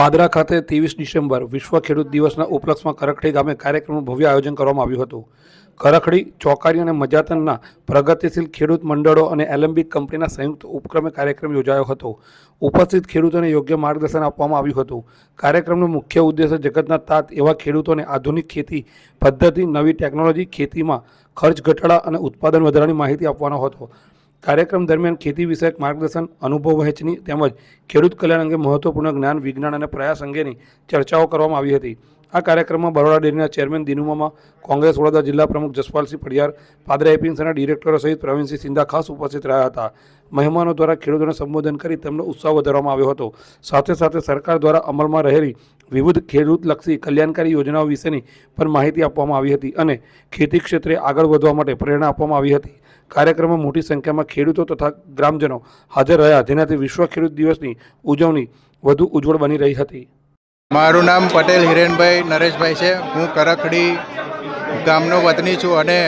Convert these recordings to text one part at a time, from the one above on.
પાદરા ખાતે ત્રેવીસ ડિસેમ્બર વિશ્વ ખેડૂત દિવસના ઉપલક્ષમાં કરખડી ગામે કાર્યક્રમનું ભવ્ય આયોજન કરવામાં આવ્યું હતું. કરખડી, ચોકારી અને મજાતનના પ્રગતિશીલ ખેડૂત મંડળો અને એલેમ્બિક કંપનીના સંયુક્ત ઉપક્રમે કાર્યક્રમ યોજાયો હતો. ઉપસ્થિત ખેડૂતોને યોગ્ય માર્ગદર્શન આપવામાં આવ્યું હતું. કાર્યક્રમનો મુખ્ય ઉદ્દેશ જગતના તાત એવા ખેડૂતોને આધુનિક ખેતી પદ્ધતિ, નવી ટેકનોલોજી, ખેતીમાં ખર્ચ, ઘટાડા અને ઉત્પાદન વધારાની માહિતી આપવાનો હતો. કાર્યક્રમ દરમિયાન ખેતી વિષયક માર્ગદર્શન, અનુભવ વહેંચણી તેમજ ખેડૂત કલ્યાણ અંગે મહત્વપૂર્ણ જ્ઞાન, વિજ્ઞાન અને પ્રયાસ અંગેની ચર્ચાઓ કરવામાં આવી હતી. આ કાર્યક્રમમાં બરોડા ડેરીના ચેરમેન દિનુમામાં, કોંગ્રેસ વડોદરા જિલ્લા પ્રમુખ જસપાલસિંહ પડિયાર પાદરા એપિન્સના ડિરેક્ટરો સહિત પ્રવીણસિંહ સિંધા ખાસ ઉપસ્થિત રહ્યા હતા. મહેમાનો દ્વારા ખેડૂતોને સંબોધન કરી તેમનો ઉત્સાહ વધારવામાં આવ્યો હતો. સાથે સાથે સરકાર દ્વારા અમલમાં રહેલી વિવિધ ખેડૂતલક્ષી કલ્યાણકારી યોજનાઓ વિશેની પણ માહિતી આપવામાં આવી હતી અને ખેતી ક્ષેત્રે આગળ વધવા માટે પ્રેરણા આપવામાં આવી હતી. કાર્યક્રમમાં મોટી સંખ્યામાં ખેડૂતો તથા ગ્રામજનો હાજર રહ્યા. જેનાથી વિશ્વ ખેડૂત દિવસની ઉજવણી વધુ ઉજ્જવળ બની રહી હતી. મારું નામ પટેલ હિરેનભાઈ નરેશભાઈ છે. હું કરખડી ગામનો વતની છું અને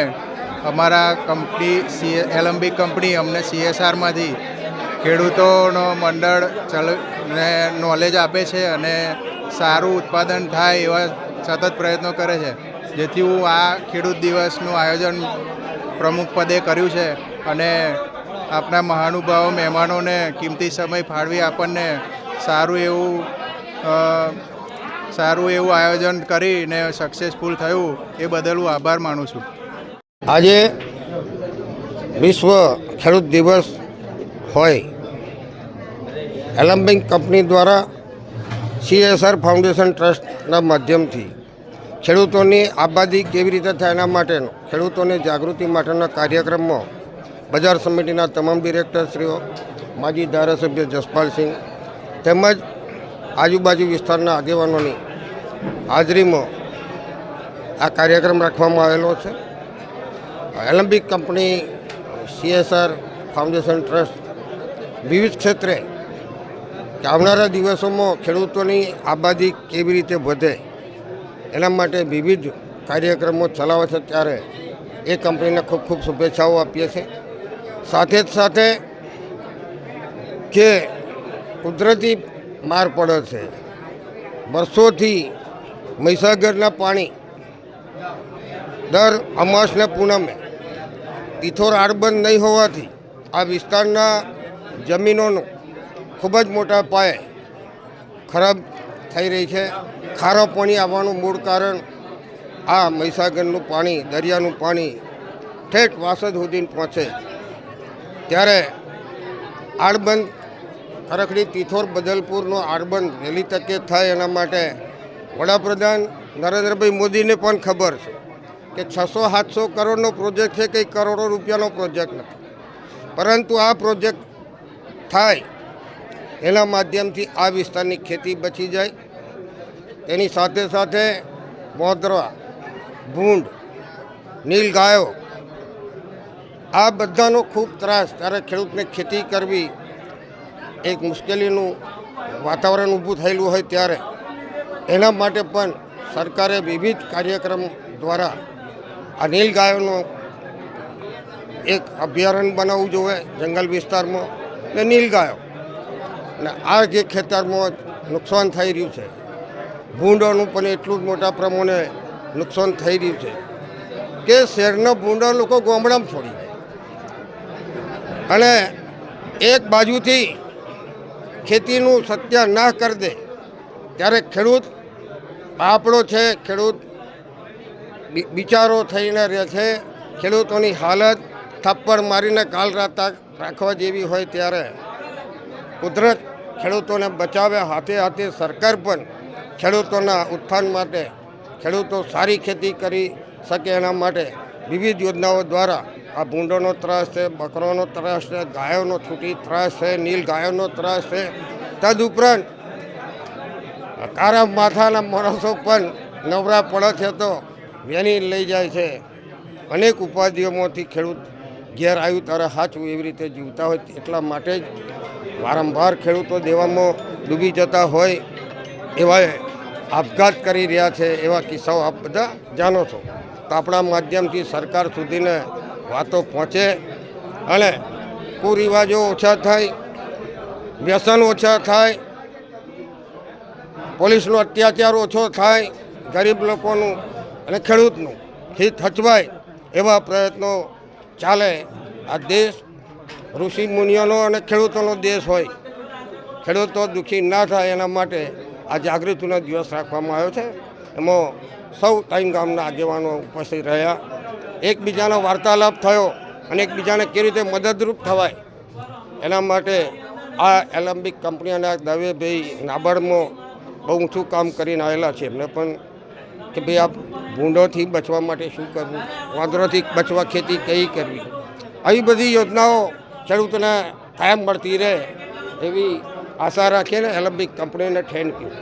અમારા કંપની સી એલએમબી કંપની અમને સીએસઆરમાંથી ખેડૂતોનો મંડળ ચલ ને નોલેજ આપે છે અને સારું ઉત્પાદન થાય એવા સતત પ્રયત્નો કરે છે. જેથી હું આ ખેડૂત દિવસનું આયોજન પ્રમુખ પદે કર્યું છે અને આપણા મહાનુભાવો, મહેમાનોને કિંમતી સમય ફાળવી આપણને સારું એવું સારું એવું આયોજન કરીને સક્સેસફુલ થયું, એ બદલ હું આભાર માનું છું. આજે વિશ્વ ખેડૂત દિવસ હોય. એલમ્બિંગ કંપની દ્વારા સીએસઆર ફાઉન્ડેશન ટ્રસ્ટના માધ્યમથી ખેડૂતોની આબાદી કેવી રીતે થાય એના માટેનો, ખેડૂતોની જાગૃતિ માટેના કાર્યક્રમમાં બજાર સમિતિના તમામ ડિરેક્ટરશ્રીઓ, માજી ધારાસભ્ય જસપાલસિંહ તેમજ આજુબાજુ વિસ્તારના આગેવાનોની હાજરીમાં આ કાર્યક્રમ રાખવામાં આવેલો છે. Alembic company, CSR foundation trust વિવિધ ક્ષેત્રે આવનારા દિવસોમાં ખેડૂતોની આબાદી કેવી રીતે વધે એના માટે વિવિધ કાર્યક્રમો ચલાવે છે ત્યારે એ કંપનીને ખૂબ ખૂબ શુભેચ્છાઓ આપીએ છીએ. સાથે જ સાથે જે કુદરતી માર પડે છે, વર્ષોથી મહીસાગરના પાણી દર અમાસને પૂનમે તિથોર આડબંધ નહીં હોવાથી આ વિસ્તારના જમીનોનું ખૂબ જ મોટા પાયે ખરાબ થઈ રહી છે. ખારા પાણી આવવાનું મૂળ કારણ આ મહીસાગરનું પાણી, દરિયાનું પાણી ઠેઠ વાસદ સુધી પહોંચે. ત્યારે આડબંધ ખરખડી તિથોર બદલપુરનો આડબંધ વહેલી તકે થાય એના માટે વડાપ્રધાન નરેન્દ્રભાઈ મોદીને પણ ખબર છે કે છસો સાતસો કરોડનો પ્રોજેક્ટ છે, કંઈ કરોડો રૂપિયાનો પ્રોજેક્ટ નથી. પરંતુ આ પ્રોજેક્ટ થાય એના માધ્યમથી આ વિસ્તારની ખેતી બચી જાય તેની સાથે સાથે મોદરા ભૂંડ, નીલ ગાયો, આ બધાનો ખૂબ ત્રાસ ત્યારે ખેડૂતને ખેતી કરવી એક મુશ્કેલીનું વાતાવરણ ઊભું થયેલું હોય ત્યારે. એના માટે પણ સરકારે વિવિધ કાર્યક્રમ દ્વારા આ નીલ ગાયોનો એક અભયારણ્ય બનાવવું જોઈએ જંગલ વિસ્તારમાં, ને નીલ ગાયો. ને આ જે ખેતરમાં નુકસાન થઈ રહ્યું છે ભૂંડોનું પણ એટલું જ મોટા પ્રમાણે નુકસાન થઈ રહ્યું છે કે શહેરના ભૂંડા લોકો ગામડામાં છોડી દે. અને એક બાજુથી ખેતીનું સત્યાનાશ કરી દે, ત્યારે ખેડૂત આપણો છે, ખેડૂત બિચારો થઈને રહે છે, ખેડૂતોની હાલત થપ્પડ મારીને કાલ રાત રાખવા જેવી હોય ત્યારે કુદરત ખેડૂતોને બચાવે, હાથે હાથે સરકાર પણ ખેડૂતોના ઉત્થાન માટે ખેડૂતો સારી ખેતી કરી શકે એના માટે વિવિધ યોજનાઓ દ્વારા આ ભૂંડોનો ત્રાસ છે, બકરોનો ત્રાસ છે, ગાયોનો છૂટી ત્રાસ છે, નીલ ગાયોનો ત્રાસ છે. તદુપરાંત કારા માથાના માણસો પણ નવરા પડે છે તો વેની લઈ જાય છે. અનેક ઉપાધિઓમાંથી ખેડૂત ઘેર આવ્યું ત્યારે હાચવું એવી રીતે જીવતા હોય એટલા માટે જ વારંવાર ખેડૂતો દેવામાં ડૂબી જતા હોય એવા આપઘાત કરી રહ્યા છે એવા કિસ્સાઓ આપ બધા જાણો છો. તો આપણા માધ્યમથી સરકાર સુધીને વાતો પહોંચે અને કુરિવાજો ઓછા થાય, વ્યસન ઓછા થાય, પોલીસનો અત્યાચાર ઓછો થાય, ગરીબ લોકોનું અને ખેડૂતનું હિત હચવાય એવા પ્રયત્નો ચાલે આ દેશ ઋષિ મુનિઓનો અને ખેડૂતોનો દેશ હોય. ખેડૂતો દુઃખી ના થાય એના માટે આ જાગૃતિનો દિવસ રાખવામાં આવ્યો છે. એમાં સૌ ત્રણ ગામના આગેવાનો ઉપસ્થિત રહ્યા. એકબીજાનો વાર્તાલાપ થયો અને એકબીજાને કેવી રીતે મદદરૂપ થવાય એના માટે આ એલમ્બિક કંપની અને આ દવેભાઈ નાબાર્ડમાં બહુ ઊંચું કામ કરીને આવેલા છે. એમને પણ કે ભાઈ આ ભૂંડોથી બચવા માટે શું કરવું? વાંદરોથી બચવા ખેતી કઈ કરવી? આવી બધી યોજનાઓ ખેડૂતોને કાયમ મળતી રહે એવી આશા રાખીને એલમ્બિક કંપનીને થેન્ક યુ